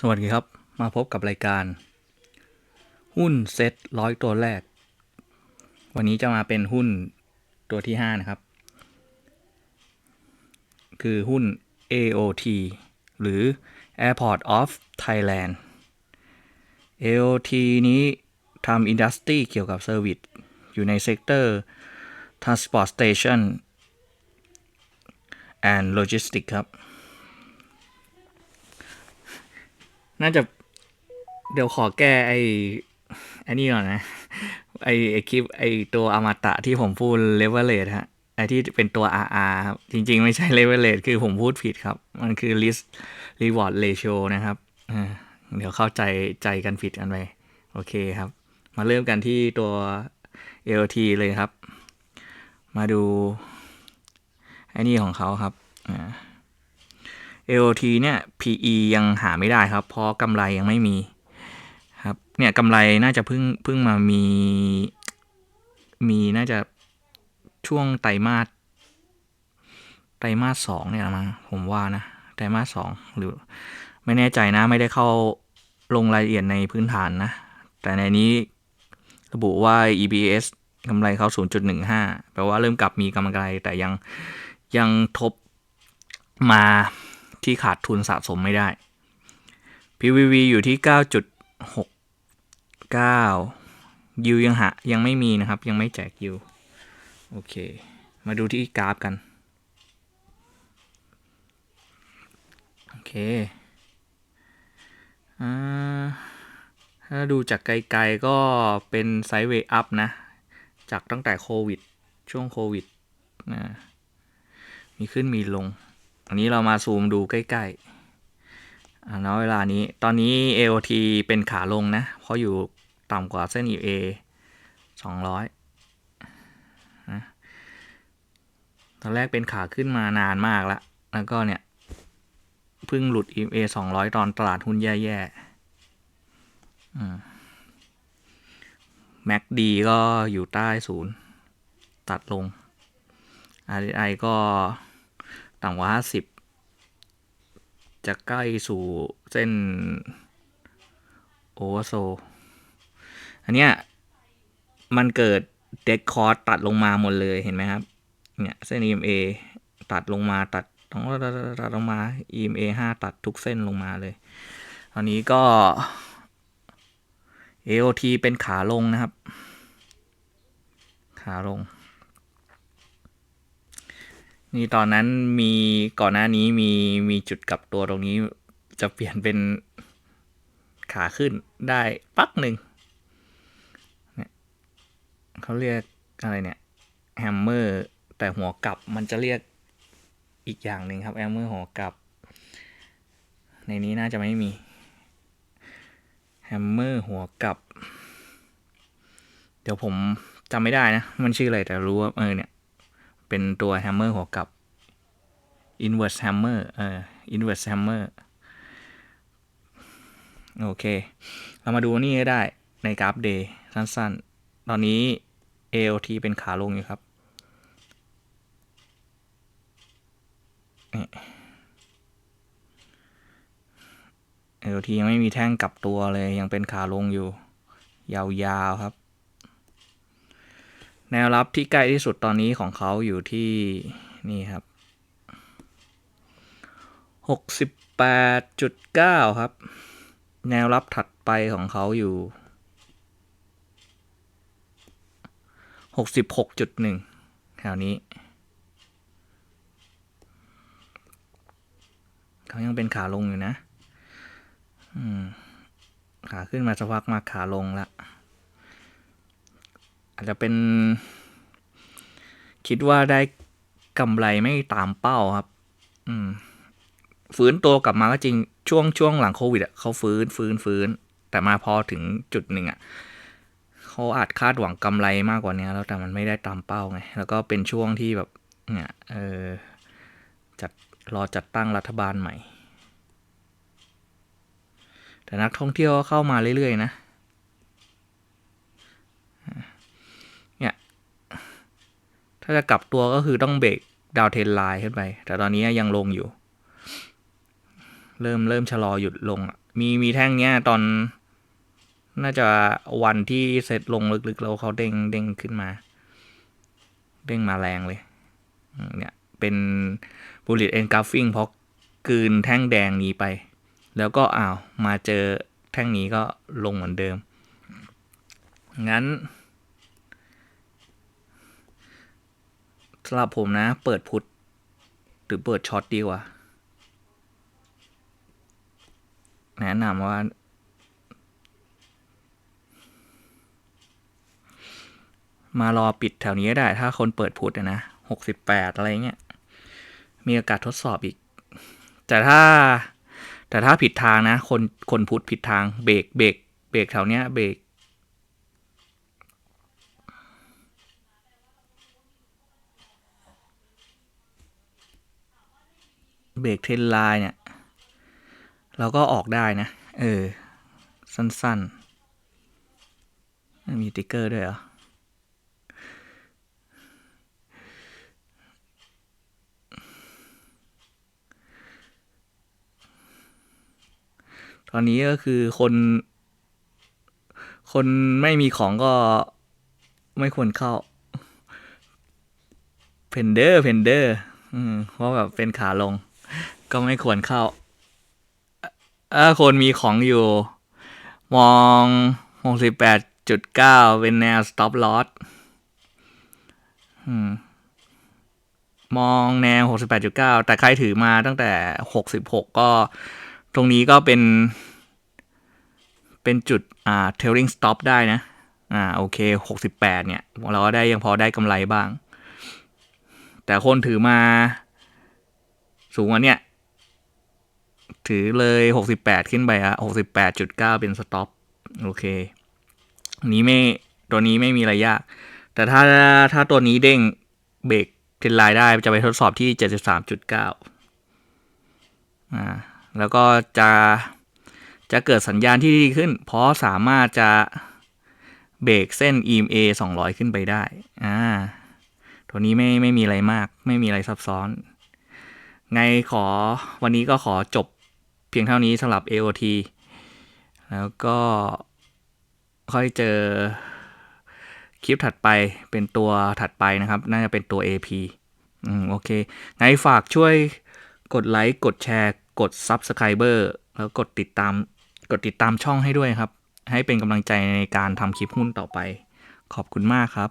สวัสดีครับ มาพบกับรายการ หุ้นเซ็ตร้อยตัวแรก วันนี้จะมาเป็นหุ้นตัวที่ 5 นะครับ คือหุ้น AOT หรือ Airport of Thailand AOT นี้ทำอินดัสตรีเกี่ยวกับเซอร์วิสอยู่ในเซกเตอร์ Transport Station and Logistics ครับ น่าจะเดี๋ยวขอแก้ไอ้ไอ้นี่ก่อนนะ ไอไอคลิปไอตัวอมตะที่ผมพูดเลเวลเลทฮะไอที่เป็นตัว RR ครับ จริง ๆ ไม่ใช่เลเวลเลทคือผมพูดผิดครับ มันคือ risk reward ratio นะครับเดี๋ยวเข้าใจใจกันผิดกันไป โอเคครับ มาเริ่มกันที่ตัว LT เลยครับ มาดูไอ้นี่ของเขาครับอ่า AOT เนี่ย PE ยังหาไม่ได้ครับ เพราะกำไรยังไม่มีครับเนี่ยกำไรน่าจะเพิ่งเพิ่งมามี มีน่าจะช่วงไตรมาสไตรมาสสองเนี่ยมั้งผมว่านะไตรมาสสองหรือ ไม่แน่ใจนะไม่ได้เข้าลงรายละเอียดในพื้นฐานนะ แต่ในนี้ระบุว่า EPS กำไรเขา 0.15 แปลว่าเริ่มกลับมีกำไรแต่ยังยังทบมา ที่ขาดทุนสะสมไม่ได้ PVV อยู่ที่ 9.69 ยิวยังหายังไม่มีนะครับ ยังไม่แจกยิว โอเค มาดูที่กราฟกัน โอเคอ่าถ้าดูจากไกลๆก็เป็นไซด์เวย์อัพนะ จากตั้งแต่โควิด ช่วงโควิดนะมีขึ้นมีลง อันนี้เรามาซูมดูใกล้ๆอ่าณเวลานี้ตอนนี้ AOT เป็นขาลงนะ เพราะอยู่ต่ำกว่าเส้น EA 200นะตอนแรกเป็นขาขึ้นมานานมากแล้ว แล้วก็เนี่ยเพิ่งหลุด EA 200 ตอนตลาดหุ้นแย่ๆอืม MACD ก็อยู่ใต้ศูนย์ ตัดลง RSI ก็ ต่ำกว่า50จะใกล้สู่เส้นโอเวอร์โซ อันเนี้ยมันเกิดเด็กคอร์ตัดลงมาหมดเลยเห็นไหมครับ เนี่ยเส้น EMA ตัดลงมาตัดต้องตัดลงมา EMA 5 ตัดทุกเส้นลงมาเลย ตอนนี้ก็ AOT เป็นขาลงนะครับ ขาลง นี่ตอนนั้นมีก่อนหน้านี้มีมีจุดกลับตัวตรงนี้ จะเปลี่ยนเป็นขาขึ้นได้ปักหนึ่งเนี่ยเขาเรียกอะไรเนี่ยแฮมเมอร์แต่หัวกลับมันจะเรียกอีกอย่างหนึ่งครับแฮมเมอร์หัวกลับ ในนี้น่าจะไม่มีแฮมเมอร์หัวกลับ เดี๋ยวผมจำไม่ได้นะ มันชื่ออะไรแต่รู้ว่าเออเนี่ย เป็นตัวแฮมเมอร์หัวกลับ inverse hammer เออ inverse hammer โอเค เรามาดูนี่ก็ได้ในกราฟ day สั้นๆ ตอนนี้ AOT เป็นขาลงอยู่ครับนี่ AOT ยังไม่มีแท่งกลับตัวเลย ยังเป็นขาลงอยู่ ยาวๆครับ แนวรับที่ใกล้ที่สุดตอนนี้ของเขาอยู่ที่นี่ครับ 68.9 ครับ แนวรับถัดไปของเขาอยู่ 66.1แถวนี้ เขายังเป็นขาลงอยู่นะ ขาขึ้นมาสักพักมาขาลงละ จจะเป็น คิดว่าได้กำไรไม่ตามเป้าครับ อืม ฟื้นตัวกลับมาก็จริงช่วงช่วงหลังโควิดอะเขาฟื้นฟื้นฟื้น แต่มาพอถึงจุดหนึ่งอะเขาอาจคาดหวังกำไรมากกว่านี้แล้วแต่มันไม่ได้ตามเป้าไง แล้วก็เป็นช่วงที่แบบ เนี่ยเออจัดรอจัดตั้งรัฐบาลใหม่ แต่นักท่องเที่ยวเข้ามาเรื่อยๆนะ เนี่ย ถ้าจะกลับตัวก็คือต้องเบรกดาวเทนไลน์ขึ้นไป แต่ตอนนี้ยังลงอยู่ เริ่มเริ่มชะลอหยุดลง มีมีแท่งเนี้ยตอน น่าจะวันที่เซตลงลึกๆแล้วเขาเด้งเด้งขึ้นมา เด้งมาแรงเลย เนี่ย เป็นบูล l ตเอนกราฟิงเพราะกืนแท่งแดงนี้ไป แล้วก็อ้าว มาเจอแท่งนี้ก็ลงเหมือนเดิม งั้น สำหรับผมนะ เปิดพุทธหรือเปิดช็อตดีกว่า แนะนำว่า มารอปิดแถวนี้ก็ได้ ถ้าคนเปิดพุทธนะหกสิบแปดอะไรเงี้ย มีโอกาสทดสอบอีก แต่ถ้า แต่ถ้าผิดทางนะ คนคนพุทธผิดทางเบรกเบรกเบรกแถวเนี้ยเบรก เบรกเทรนไลน์เนี่ย เราก็ออกได้นะ เออ สั้นๆ มีติ๊กเกอร์ด้วยเหรอ ตอนนี้ก็คือคน คนไม่มีของก็ไม่ควรเข้าเพนเดอร์เพนเดอร์เพราะแบบเป็นขาลง ก็ไม่ควรเข้าถ้าคนมีของอยู่ มองหกสิบแปดจุดเก้าเป็นแนว stop loss อืมองแนวหกสิบแปดจุดเก้าแต่ใครถือมาตั้งแต่หกสิบหกก็ตรงนี้ก็เป็น เป็นจุดอ่า trailing stop ได้นะ อ่า โอเคหกสิบแปดเนี่ย เราก็ได้ยังพอได้กำไรบ้าง แต่คนถือมาสูงกว่าเนี่ย ถือเลยหกสิบแปดขึ้นไปอะหกสิบแปดจุดเก้าเป็นสต็อปโอเคอันนี้ไม่ตัวนี้ไม่มีอะไรยาก แต่ถ้าถ้าตัวนี้เด้งเบรกเทรนไลน์ได้จะไปทดสอบที่เจ็ดสิบสามจุดเก้าอ่าแล้วก็จะจะเกิดสัญญาณที่ดีขึ้น เพราะสามารถจะเบรกเส้น EMA 200 ขึ้นไปได้ อ่า ตัวนี้ไม่ไม่มีอะไรมาก ไม่มีอะไรซับซ้อน ไงขอวันนี้ก็ขอจบ พียงเท่านี้สำหรับ AOT แล้วก็ค่อยเจอคลิปถัดไปเป็นตัวถัดไปนะครับ น่าจะเป็นตัว AP อืมโอเคไงฝากช่วยกดไลค์ กดแชร์ กด Subscriber แล้วกดติดตามกดติดตามช่องให้ด้วยครับ ให้เป็นกำลังใจในการทำคลิปหุ้นต่อไป ขอบคุณมากครับ